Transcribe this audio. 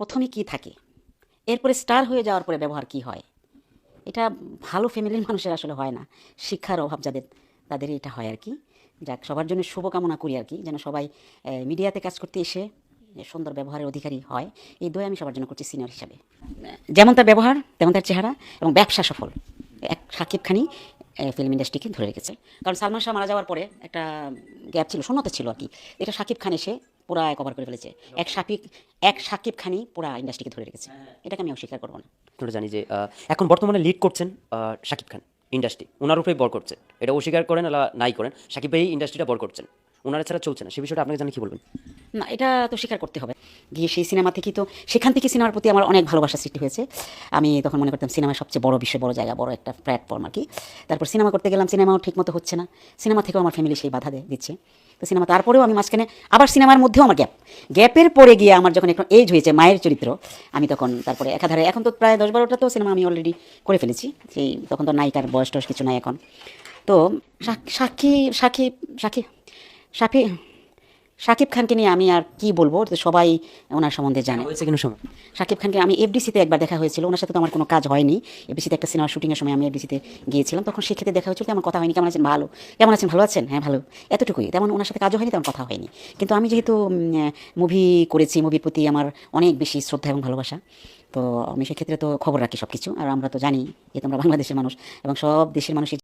প্রথমে কি থাকে? এরপরে স্টার হয়ে যাওয়ার পরে ব্যবহার কি হয়? এটা ভালো ফ্যামিলির মানুষের আসলে হয় না। শিক্ষার অভাব যাদের, তাদের এটা হয় আর কি। যাক, সবার জন্য শুভকামনা করি আর কি, যেন সবাই মিডিয়াতে কাজ করতে এসে সুন্দর ব্যবহারের অধিকারী হয়। এই দোয় আমি সবার জন্য করছি সিনিয়র হিসাবে। যেমন তার ব্যবহার, তেমন তার চেহারা এবং ব্যবসা সফল। এক সাকিব খানি ফিল্ম ইন্ডাস্ট্রিকে ধরে রেখেছে। কারণ সালমান শাহ মারা যাওয়ার পরে একটা গ্যাপ ছিল, শূন্যতা ছিল আর কি। এটা সাকিব খান এসে পুরা কভার করে ফেলেছে। এক সাকিব এক সাকিব খানি পুরা ইন্ডাস্ট্রিকে ধরে রেখেছে। এটাকে আমি অস্বীকার করব না। আমরা জানি যে এখন বর্তমানে লিড করছেন সাকিব শাকিব খান ইন্ডাস্ট্রি ওনার উপরেই বর করছে। এটা অস্বীকার করেন আলা নাই করেন সাকিব ভাই ইন্ডাস্ট্রিটা বর করছেন। ওনারা ছাড়া চলছে না, সে বিষয়টা আপনাকে জানি কি বলবেন? না, এটা তো স্বীকার করতে হবে। গিয়ে সেই সিনেমা থেকে তো, সেখান থেকে সিনেমার প্রতি আমার অনেক ভালোবাসা সৃষ্টি হয়েছে। আমি তখন মনে করতাম সিনেমা সবচেয়ে বড় বিশ্বে বড় জায়গা, বড় একটা প্ল্যাটফর্ম আর কি। তারপর সিনেমা করতে গেলাম, সিনেমাও ঠিকমতো হচ্ছে না। সিনেমা থেকেও আমার ফ্যামিলি সেই বাধা দিচ্ছে। তো সিনেমা তারপরেও আমি মাঝখানে আবার সিনেমার মধ্যেও আমার গ্যাপ গ্যাপের পরে গিয়ে আমার যখন একটু এজ হয়েছে, মায়ের চরিত্র, আমি তখন তারপরে একাধারে এখন তো প্রায় দশ বারোটা তো সিনেমা আমি অলরেডি করে ফেলেছি। সেই তখন তো নায়িকার বয়স টয়স কিছু নাই এখন। তো সাক্ষী সাক্ষী সাক্ষী সাক্ষী শাকিব খানকে নিয়ে আমি আর কি বলব? তো সবাই ওনার সম্বন্ধে জানে। শাকিব খানকে আমি এফডিসিতে একবার দেখা হয়েছিল। ওনার সাথে তো আমার কোনো কাজ হয়নি। এফডিসিতে একটা সিনেমা শুটিংয়ের সময় আমি এফডিসিতে গিয়েছিলাম। তখন সেক্ষেত্রে দেখা হয়েছিল তেমন কথা হয়নি। কেমন আছেন? ভালো। কেমন আছেন? ভালো আছেন? হ্যাঁ ভালো। এতটুকুই। তেমন ওনার সাথে কাজও হয়নি তেমন কথা হয়নি। কিন্তু আমি যেহেতু মুভি করেছি মুভির প্রতি আমার অনেক বেশি শ্রদ্ধা এবং ভালোবাসা তো আমি সেক্ষেত্রে তো খবর রাখি সব কিছু আর আমরা তো জানি যে তোমরা বাংলাদেশের মানুষ এবং সব দেশের মানুষই